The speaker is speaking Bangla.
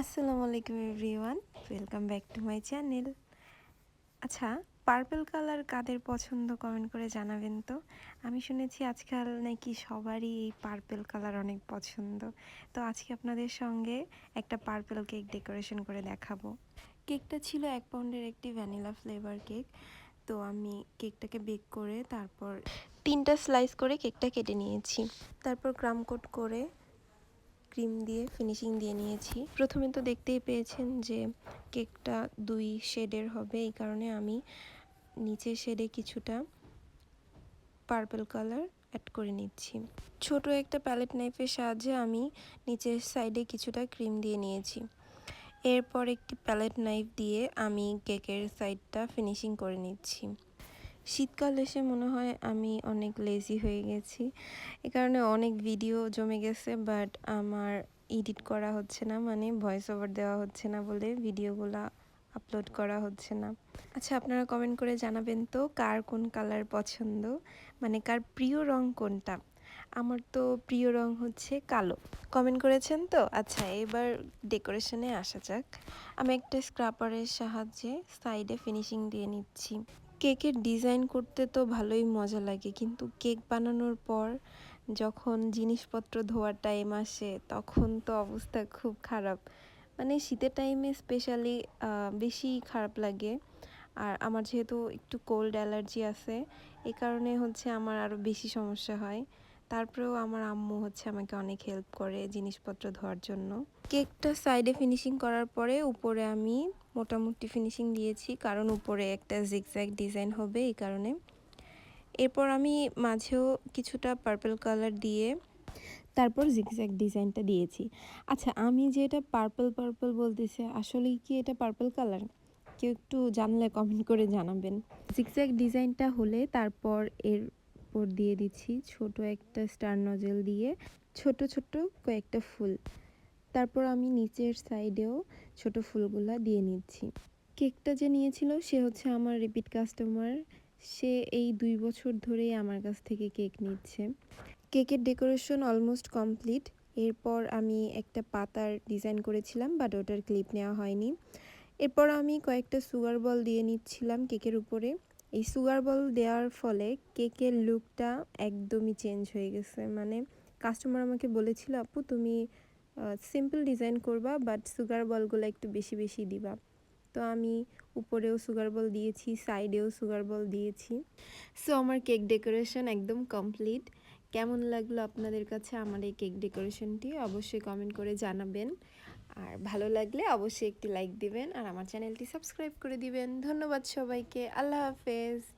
আসসালামু আলাইকুম everyone, welcome back to my channel. আচ্ছা পার্পল কালার কাদের পছন্দ কমেন্ট করে জানাবেন তো। আমি শুনেছি আজকাল নাকি সবারই এই পার্পল কালার অনেক পছন্দ। তো আজকে আপনাদের সঙ্গে একটা পার্পল কেক ডেকোরেশন করে দেখাবো। কেকটা ছিল এক পাউন্ডের একটি ভ্যানিলা ফ্লেভার কেক। তো আমি কেকটাকে বেক করে তারপর তিনটা স্লাইস করে কেকটা কেটে নিয়েছি। তারপর ক্রাম কোট করে ক্রিম দিয়ে, ফিনিশিং দিয়ে নিয়েছি। প্রথমে তো দেখতেই পেয়েছেন যে কেকটা দুই শেডের হবে, এই কারণে আমি নিচের শেডে কিছুটা পার্পল কালার অ্যাড করে নিচ্ছি। ছোট একটা প্যালেট নাইফের সাহায্যে আমি নিচের সাইডে কিছুটা ক্রিম দিয়ে নিয়েছি। এরপর একটি প্যালেট নাইফ দিয়ে আমি কেকের সাইডটা ফিনিশিং করে নিচ্ছি। শীতকাল এসে মনে হয় আমি অনেক লেজি হয়ে গেছি। এ কারণে অনেক ভিডিও জমে গেছে বাট আমার এডিট করা হচ্ছে না মানে ভয়েস ওভার দেওয়া হচ্ছে না বলে ভিডিওগুলো আপলোড করা হচ্ছে না। আচ্ছা আপনারা কমেন্ট করে জানাবেন তো, কার কোন কালার পছন্দ? মানে কার প্রিয় রং কোনটা? আমার তো প্রিয় রং হচ্ছে কালো। কমেন্ট করেছেন তো? আচ্ছা এবার ডেকোরেশনে আসা যাক। আমি একটা স্ক্রাপারের সাহায্যে সাইডে ফিনিশিং দিয়ে নিচ্ছি। কেকের ডিজাইন করতে তো ভালোই মজা লাগে, কিন্তু কেক বানানোর পর যখন জিনিসপত্র ধোয়ার টাইম আসে, তখন তো অবস্থা খুব খারাপ। মানে শীতের টাইমে স্পেশালি বেশি খারাপ লাগে। আর আমার যেহেতু একটু কোল্ড অ্যালার্জি আছে এই কারণে হচ্ছে আমার আরও বেশি সমস্যা হয়। তারপরেও আমার আম্মু হচ্ছে আমাকে অনেক হেল্প করে জিনিসপত্র ধোয়ার জন্য। কেকটা সাইডে ফিনিশিং করার পরে উপরে আমি মোটামুটি ফিনিশিং দিয়েছি, কারণ উপরে একটা জিগজ্যাগ ডিজাইন হবে এই কারণে। এরপর আমি মাঝেও কিছুটা পার্পল কালার দিয়ে তারপর জিগজ্যাগ ডিজাইনটা দিয়েছি। আচ্ছা আমি যে এটা পার্পল পার্পল বলতেছি, আসলেই কি এটা পার্পল কালার কেউ একটু জানলে কমেন্ট করে জানাবেন। জিগজ্যাগ ডিজাইনটা হলে তারপর এর উপর দিয়ে দিচ্ছি ছোট একটা স্টার নজেল দিয়ে, ছোট ছোট কয়েকটা ফুল। তারপর আমি নিচের সাইডেও ছোট ফুলগুলা দিয়ে নিচ্ছি। কেকটা যে নিয়েছিল সে হচ্ছে আমার রিপিট কাস্টমার। সে এই দুই বছর ধরেই আমার কাছ থেকে কেক নিচ্ছে। কেকের ডেকোরেশন অলমোস্ট কমপ্লিট। এরপর আমি একটা পাতার ডিজাইন করেছিলাম, বাট ওটার ক্লিপ নেওয়া হয়নি। এরপর আমি কয়েকটা সুগার বল দিয়ে নিচ্ছিলাম কেকের উপরে। এই সুগার বল দেওয়ার ফলে কেকের লুকটা একদমই চেঞ্জ হয়ে গেছে। মানে কাস্টমার আমাকে বলেছিল, আপু, তুমি সিম্পল ডিজাইন করবা বাট সুগার বলগুলো একটু বেশি বেশি দিবা। তো আমি উপরেও সুগার বল দিয়েছি সাইডেও সুগার বল দিয়েছি। সো আমার কেক ডেকোরেশন একদম কমপ্লিট কেমন লাগল আপনাদের কাছে আমার এই কেক ডেকোরেশনটি অবশ্যই কমেন্ট করে জানাবেন। আর ভালো লাগলে অবশ্যই একটি লাইক দিবেন আর আমার চ্যানেলটি সাবস্ক্রাইব করে দিবেন। ধন্যবাদ সবাইকে। আল্লাহ হাফেজ।